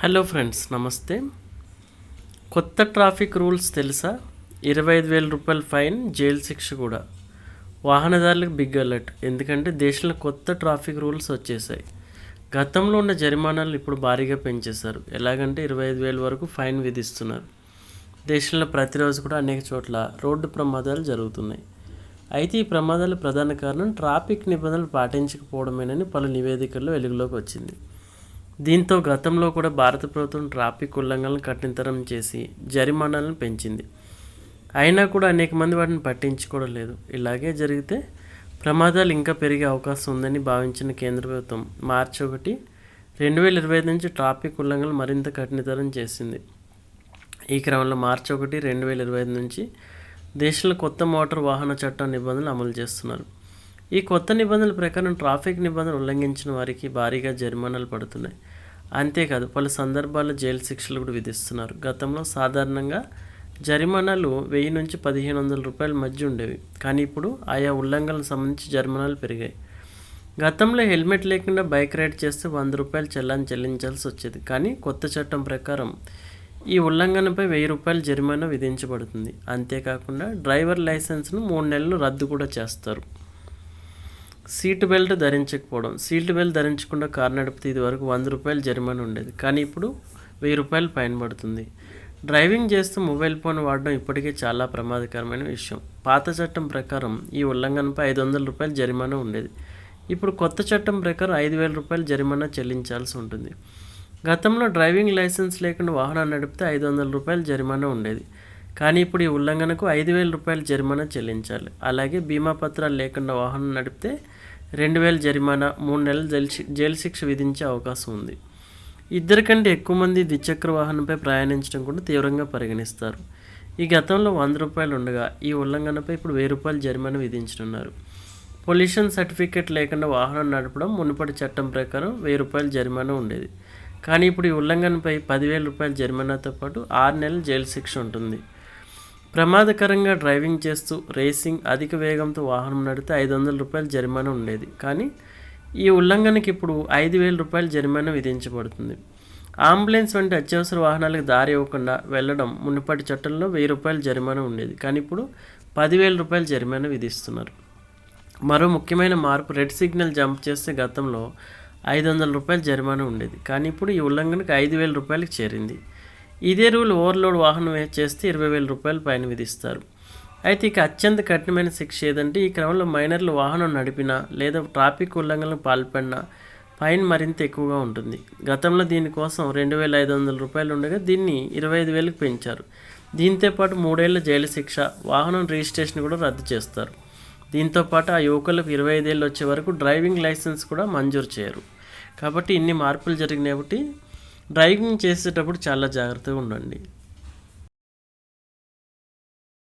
Hello friends నమస్తే. కొత్త traffic rules తెలుసా? ఇరవై ఐదు వేల రూపాయల ఫైన్ జైలు శిక్ష కూడా. వాహనదారులకు బిగ్ అలర్ట్ ఎందుకంటే దేశంలో కొత్త ట్రాఫిక్ రూల్స్ వచ్చేసాయి. గతంలో ఉన్న జరిమానాలు ఇప్పుడు భారీగా పెంచేశారు. ఎలాగంటే ఇరవై ఐదు వేల వరకు ఫైన్ విధిస్తున్నారు. దేశంలో ప్రతిరోజు కూడా అనేక చోట్ల రోడ్డు ప్రమాదాలు జరుగుతున్నాయి. అయితే ఈ ప్రమాదాల ప్రధాన కారణం ట్రాఫిక్ నిబంధనలు పాటించకపోవడమేనని పలు నివేదికల్లో వెలుగులోకి వచ్చింది. దీంతో గతంలో కూడా భారత ప్రభుత్వం ట్రాఫిక్ ఉల్లంఘనలు కఠినతరం చేసి జరిమానాలను పెంచింది. అయినా కూడా అనేక మంది వాటిని పట్టించుకోవడం లేదు. ఇలాగే జరిగితే ప్రమాదాలు ఇంకా పెరిగే అవకాశం ఉందని భావించిన కేంద్ర ప్రభుత్వం మార్చి ఒకటి రెండు వేల ఇరవై ఐదు నుంచి ట్రాఫిక్ ఉల్లంఘనలు మరింత కఠినతరం చేసింది. ఈ క్రమంలో మార్చి ఒకటి రెండు వేల ఇరవై ఐదు నుంచి దేశంలో కొత్త మోటార్ వాహన చట్టం నిబంధనలు అమలు చేస్తున్నారు. ఈ కొత్త నిబంధనల ప్రకారం ట్రాఫిక్ నిబంధనలు ఉల్లంఘించిన వారికి భారీగా జరిమానాలు పడుతున్నాయి. అంతేకాదు పలు సందర్భాల్లో జైలు శిక్షలు కూడా విధిస్తున్నారు. గతంలో సాధారణంగా జరిమానాలు వెయ్యి నుంచి పదిహేను వందల రూపాయల మధ్య ఉండేవి. కానీ ఇప్పుడు ఆయా ఉల్లంఘనలకు సంబంధించి జరిమానాలు పెరిగాయి. గతంలో హెల్మెట్ లేకుండా బైక్ రైడ్ చేస్తే వంద రూపాయలు చెల్లాన్ని చెల్లించాల్సి వచ్చేది. కానీ కొత్త చట్టం ప్రకారం ఈ ఉల్లంఘనపై వెయ్యి రూపాయల జరిమానా విధించబడుతుంది. అంతేకాకుండా డ్రైవర్ లైసెన్స్ను మూడు నెలలు రద్దు కూడా చేస్తారు. సీట్ బెల్ట్ ధరించకపోవడం. సీట్ బెల్ట్ ధరించకుండా కారు నడిపితే ఇది వరకు వంద రూపాయలు జరిమానా ఉండేది. కానీ ఇప్పుడు వెయ్యి రూపాయలు ఫైన్ పడుతుంది. డ్రైవింగ్ చేస్తూ మొబైల్ ఫోన్ వాడడం ఇప్పటికే చాలా ప్రమాదకరమైన విషయం. పాత చట్టం ప్రకారం ఈ ఉల్లంఘనపై ఐదు వందల రూపాయలు జరిమానా ఉండేది. ఇప్పుడు కొత్త చట్టం ప్రకారం ఐదు వేల రూపాయలు జరిమానా చెల్లించాల్సి ఉంటుంది. గతంలో డ్రైవింగ్ లైసెన్స్ లేకుండా వాహనం నడిపితే ఐదు వందల రూపాయలు జరిమానా ఉండేది. కానీ ఇప్పుడు ఈ ఉల్లంఘనకు ఐదు వేల రూపాయల జరిమానా చెల్లించాలి. అలాగే బీమా పత్రాలు లేకుండా వాహనం నడిపితే రెండు వేల జరిమానా మూడు నెలలు జైలు జైలు శిక్ష విధించే అవకాశం ఉంది. ఇద్దరికంటే ఎక్కువ మంది ద్విచక్ర వాహనంపై ప్రయాణించడం కూడా తీవ్రంగా పరిగణిస్తారు. ఈ గతంలో వంద రూపాయలు ఉండగా ఈ ఉల్లంఘనపై ఇప్పుడు వెయ్యి రూపాయలు జరిమానా విధించనున్నారు. పొల్యూషన్ సర్టిఫికేట్ లేకుండా వాహనం నడపడం మునుపటి చట్టం ప్రకారం వెయ్యి రూపాయలు జరిమానా ఉండేది. కానీ ఇప్పుడు ఈ ఉల్లంఘనపై పదివేల రూపాయల జరిమానాతో పాటు ఆరు నెలల జైలు శిక్ష ఉంటుంది. ప్రమాదకరంగా డ్రైవింగ్ చేస్తూ రేసింగ్ అధిక వేగంతో వాహనం నడిపితే ఐదు వందల రూపాయలు జరిమానా ఉండేది. కానీ ఈ ఉల్లంఘనకి ఇప్పుడు ఐదు వేల రూపాయలు జరిమానా విధించబడుతుంది. అంబులెన్స్ వంటి అత్యవసర వాహనాలకు దారి ఇవ్వకుండా వెళ్ళడం మునుపటి చట్టంలో వెయ్యి రూపాయలు జరిమానా ఉండేది. కానీ ఇప్పుడు పదివేల రూపాయలు జరిమానా విధిస్తున్నారు. మరో ముఖ్యమైన మార్పు రెడ్ సిగ్నల్ జంప్ చేస్తే గతంలో ఐదు వందల రూపాయలు జరిమానా ఉండేది. కానీ ఇప్పుడు ఈ ఉల్లంఘనకు ఐదు వేల రూపాయలకు చేరింది. ఇదే రూల్ ఓవర్లోడ్ వాహనం వే- చేస్తే ఇరవై వేల రూపాయలు పైన విధిస్తారు. అయితే ఇక అత్యంత కఠినమైన శిక్ష ఏదంటే ఈ క్రమంలో మైనర్లు వాహనం నడిపినా లేదా ట్రాఫిక్ ఉల్లంఘనలకు పాల్పడినా ఫైన్ మరింత ఎక్కువగా ఉంటుంది. గతంలో దీనికోసం రెండు వేల ఐదు వందల రూపాయలు ఉండగా దీన్ని ఇరవై ఐదు వేలకు పెంచారు. దీంతో పాటు మూడేళ్ళ జైలు శిక్ష వాహనం రిజిస్ట్రేషన్ కూడా రద్దు చేస్తారు. దీంతో పాటు ఆ యువకులకు ఇరవై ఐదేళ్ళు వచ్చే వరకు డ్రైవింగ్ లైసెన్స్ కూడా మంజూరు చేయరు. కాబట్టి ఇన్ని మార్పులు జరిగినాయి డ్రైవింగ్ చేసేటప్పుడు చాలా జాగ్రత్తగా ఉండండి.